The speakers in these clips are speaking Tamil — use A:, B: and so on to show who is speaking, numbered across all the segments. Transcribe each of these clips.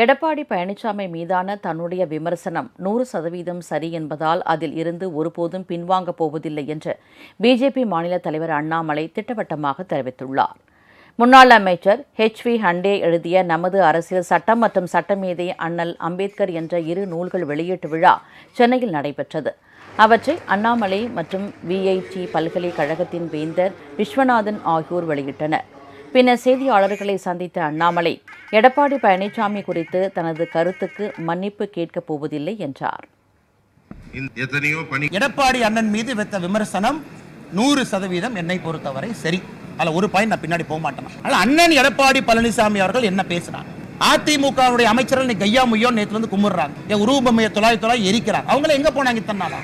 A: எடப்பாடி பழனிசாமி மீதான தன்னுடைய விமர்சனம் நூறு சதவீதம் சரி என்பதால் அதில் இருந்து ஒருபோதும் பின்வாங்கப் போவதில்லை என்று பிஜேபி மாநில தலைவர் அண்ணாமலை திட்டவட்டமாக தெரிவித்துள்ளார். முன்னாள் அமைச்சர் ஹெச் வி ஹண்டே எழுதிய நமது அரசியல் சட்டம் மற்றும் சட்டமேதை அண்ணல் அம்பேத்கர் என்ற இரு நூல்கள் வெளியீட்டு விழா சென்னையில் நடைபெற்றது. அவற்றை அண்ணாமலை மற்றும் விஐடி பல்கலைக்கழகத்தின் வேந்தர் விஸ்வநாதன் ஆகியோர் வெளியிட்டனர். பின்னர் செய்தியாளர்களை சந்தித்த அண்ணாமலை எடப்பாடி பழனிசாமி குறித்து தனது கருத்துக்கு மன்னிப்பு கேட்கப் போவதில்லை என்றார்.
B: எடப்பாடி அண்ணன் மீது வைத்த விமர்சனம் நூறு சதவீதம் என்னை பொறுத்தவரை சரி. அதுல ஒரு பாயிண்ட் நான் பின்னாடி போக மாட்டேன். ஆனா அண்ணன் எடப்பாடி பழனிசாமி அவர்கள் என்ன பேசுறாங்க அதிமுகவுடைய அமைச்சர்கள் நீ கையா முய்யோ நேத்துல வந்து கும்பிடுறாங்க. என் உருவமைய தொலாய் தொலாய் எரிக்கிறாங்க. அவங்கள எங்க போனாங்க இத்தனாலா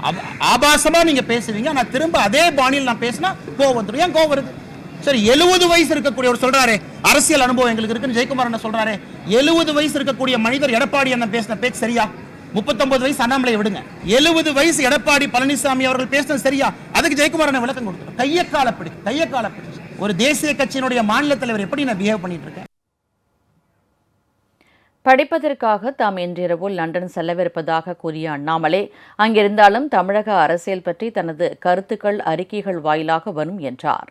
B: ஆப- ஆபாசமா நீங்க பேசுவீங்க. நான் திரும்ப அதே பாணியில் நான் பேசினா கோவம் வந்துடும் ஏன் கோவம் வருது? சரி எழுபது வயசு இருக்கக்கூடியவர் சொல்றாரு. அரசியல் அனுபவம் எங்களுக்கு இருக்குன்னு ஜெயக்குமார் என்ன சொல்றாரு. எழுபது வயசு இருக்கக்கூடிய மனிதர் எடப்பாடி அண்ணன் பேசின பேச்சு சரியா? முப்பத்தொன்பது வயசு அண்ணாமலை விடுங்க. எழுபது வயசு எடப்பாடி பழனிசாமி அவர்கள் பேசினது சரியா? அதுக்கு ஜெயக்குமார் என்ன விளக்கம் கொடுத்தார். கைய காலப்படி கைய காலப்படி ஒரு தேசிய கட்சியினுடைய மாநில தலைவர் எப்படி நான் பிஹேவ் பண்ணிட்டு இருக்கேன்?
A: படிப்பதற்காக தாம் இன்றிரவு லண்டன் செல்லவிருப்பதாக கூறிய அண்ணாமலை அங்கிருந்தாலும் தமிழக அரசியல் பற்றி தனது கருத்துக்கள் அறிக்கைகள் வாயிலாக வரும் என்றார்.